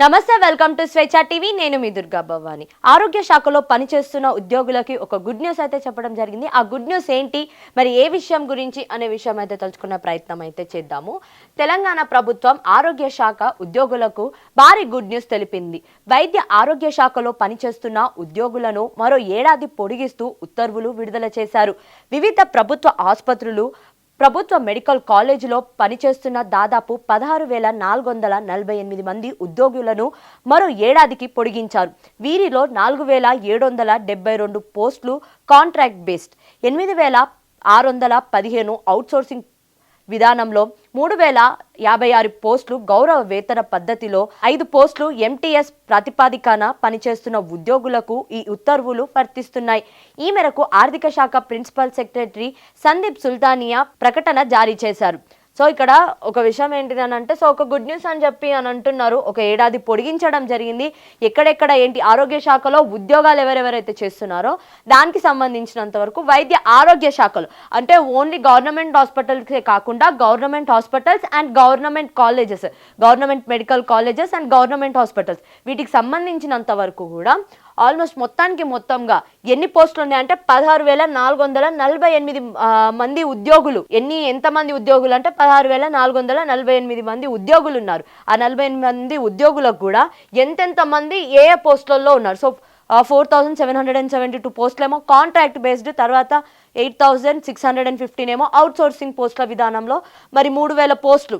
నమస్తే welcome to స్వేచ్ఛ TV. నేను మీ దుర్గా భవాని. ఆరోగ్య శాఖలో పనిచేస్తున్న ఉద్యోగులకి ఒక గుడ్ న్యూస్ అయితే చెప్పడం జరిగింది. ఆ గుడ్ న్యూస్ ఏంటి? మరి ఏ విషయం గురించి అనే విషయం అయితే తలుచుకున్న ప్రయత్నం అయితే చేద్దాము. తెలంగాణ ప్రభుత్వం ఆరోగ్య శాఖ ఉద్యోగులకు భారీ గుడ్ న్యూస్ తెలిపింది. వైద్య ఆరోగ్య శాఖలో పనిచేస్తున్న ఉద్యోగులను మరో ఏడాది పొడిగిస్తూ ఉత్తర్వులు విడుదల చేశారు. వివిధ ప్రభుత్వ ఆసుపత్రులు ప్రభుత్వ మెడికల్ కాలేజీలో పనిచేస్తున్న దాదాపు పదహారు వేల నాలుగు వందల నలభై ఎనిమిది మంది ఉద్యోగులను మరో ఏడాదికి పొడిగించారు. వీరిలో నాలుగు వేల ఏడు వందల డెబ్బై రెండు పోస్టులు కాంట్రాక్ట్ బేస్డ్ ఎనిమిది వేల ఆరు వందల పదిహేను అవుట్సోర్సింగ్ విధానంలో మూడు వేల యాభై ఆరు పోస్టులు గౌరవ వేతన పద్ధతిలో ఐదు పోస్టులు ఎంటీఎస్ ప్రాతిపాదికన పనిచేస్తున్న ఉద్యోగులకు ఈ ఉత్తర్వులు వర్తిస్తున్నాయి. ఈ మేరకు ఆర్థిక శాఖ ప్రిన్సిపల్ సెక్రటరీ సందీప్ సుల్తానియా ప్రకటన జారీ చేశారు. సో ఇక్కడ ఒక విషయం ఏంటిది అని అంటే సో ఒక గుడ్ న్యూస్ అని చెప్పి అని అంటున్నారు. ఒక ఏడాది పొడిగించడం జరిగింది. ఎక్కడెక్కడ ఏంటి ఆరోగ్య శాఖలో ఉద్యోగాలు ఎవరెవరైతే చేస్తున్నారో దానికి సంబంధించినంత వరకు వైద్య ఆరోగ్య శాఖలు. అంటే ఓన్లీ గవర్నమెంట్ హాస్పిటల్సే కాకుండా government hospitals and government colleges government medical colleges and government hospitals వీటికి సంబంధించినంత వరకు కూడా ఆల్మోస్ట్ మొత్తానికి మొత్తంగా ఎన్ని పోస్టులు ఉన్నాయంటే పదహారు వేల నాలుగు వందల నలభై ఎనిమిది మంది ఉద్యోగులు. ఎన్ని ఎంతమంది ఉద్యోగులు అంటే పదహారు వేల నాలుగు వందల నలభై ఎనిమిది మంది ఉద్యోగులు ఉన్నారు. ఆ నలభై ఎనిమిది మంది ఉద్యోగులకు కూడా ఎంతెంత మంది ఏ ఏ పోస్టులలో ఉన్నారు? So four thousand seven hundred and seventy two పోస్టులేమో contract based తర్వాత eight thousand six hundred and fifteen ఏమో అవుట్ సోర్సింగ్ పోస్టుల విధానంలో. మరి మూడు వేల పోస్టులు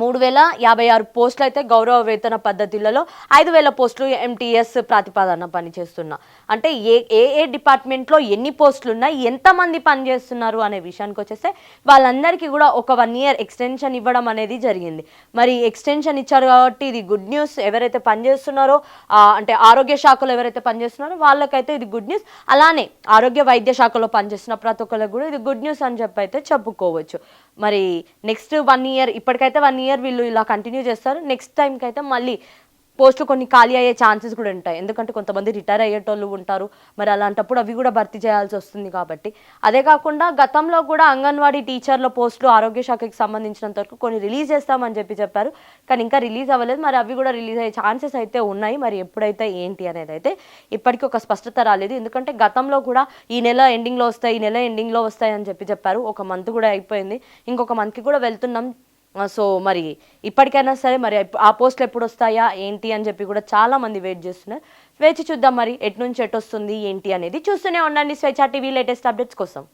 మూడు వేల యాభై ఆరు పోస్టులు అయితే గౌరవ వేతన పద్ధతులలో ఐదు వేల పోస్టులు ఎంటీఎస్ ప్రాతిపాదన పనిచేస్తున్నా. అంటే ఏ ఏ ఏ డిపార్ట్మెంట్లో ఎన్ని పోస్టులు ఉన్నాయి ఎంతమంది పనిచేస్తున్నారు అనే విషయానికి వచ్చేస్తే వాళ్ళందరికీ కూడా ఒక వన్ ఇయర్ ఎక్స్టెన్షన్ ఇవ్వడం అనేది జరిగింది. మరి ఎక్స్టెన్షన్ ఇచ్చారు కాబట్టి ఇది గుడ్ న్యూస్. ఎవరైతే పనిచేస్తున్నారో అంటే ఆరోగ్య శాఖలో ఎవరైతే పనిచేస్తున్నారో వాళ్ళకైతే ఇది గుడ్ న్యూస్. అలానే ఆరోగ్య వైద్య శాఖలో పనిచేస్తున్న ప్రతి ఒక్కరికి కూడా ఇది గుడ్ న్యూస్ అని చెప్పి అయితే చెప్పుకోవచ్చు. మరి నెక్స్ట్ వన్ ఇయర్ ఇప్పటికైతే వన్ ఇయర్ వీళ్ళు ఇలా కంటిన్యూ చేస్తారు. నెక్స్ట్ టైంకి అయితే మళ్ళీ పోస్టులు కొన్ని ఖాళీ అయ్యే ఛాన్సెస్ కూడా ఉంటాయి. ఎందుకంటే కొంతమంది రిటైర్ అయ్యేటోళ్ళు ఉంటారు. మరి అలాంటప్పుడు అవి కూడా భర్తీ చేయాల్సి వస్తుంది కాబట్టి. అదే కాకుండా గతంలో కూడా అంగన్వాడీ టీచర్ల పోస్టులు ఆరోగ్య శాఖకి సంబంధించినంత వరకు కొన్ని రిలీజ్ చేస్తామని చెప్పి చెప్పారు. కానీ ఇంకా రిలీజ్ అవ్వలేదు. మరి అవి కూడా రిలీజ్ అయ్యే ఛాన్సెస్ అయితే ఉన్నాయి. మరి ఎప్పుడైతే ఏంటి అనేది అయితే ఇప్పటికీ ఒక స్పష్టత రాలేదు. ఎందుకంటే గతంలో కూడా ఈ నెల ఎండింగ్లో వస్తాయి ఈ నెల ఎండింగ్లో వస్తాయి అని చెప్పి చెప్పారు. ఒక మంత్ కూడా అయిపోయింది. ఇంకొక మంత్కి కూడా వెళ్తున్నాం. సో మరి ఇప్పటికైనా సరే మరి ఆ పోస్టులు ఎప్పుడు వస్తాయా ఏంటి అని చెప్పి కూడా చాలా మంది వెయిట్ చేస్తున్నారు. వేచి చూద్దాం మరి ఎటు నుంచి ఎటు వస్తుంది ఏంటి అనేది చూస్తూనే ఉండండి స్వేచ్ఛ టీవీ లేటెస్ట్ అప్డేట్స్ కోసం.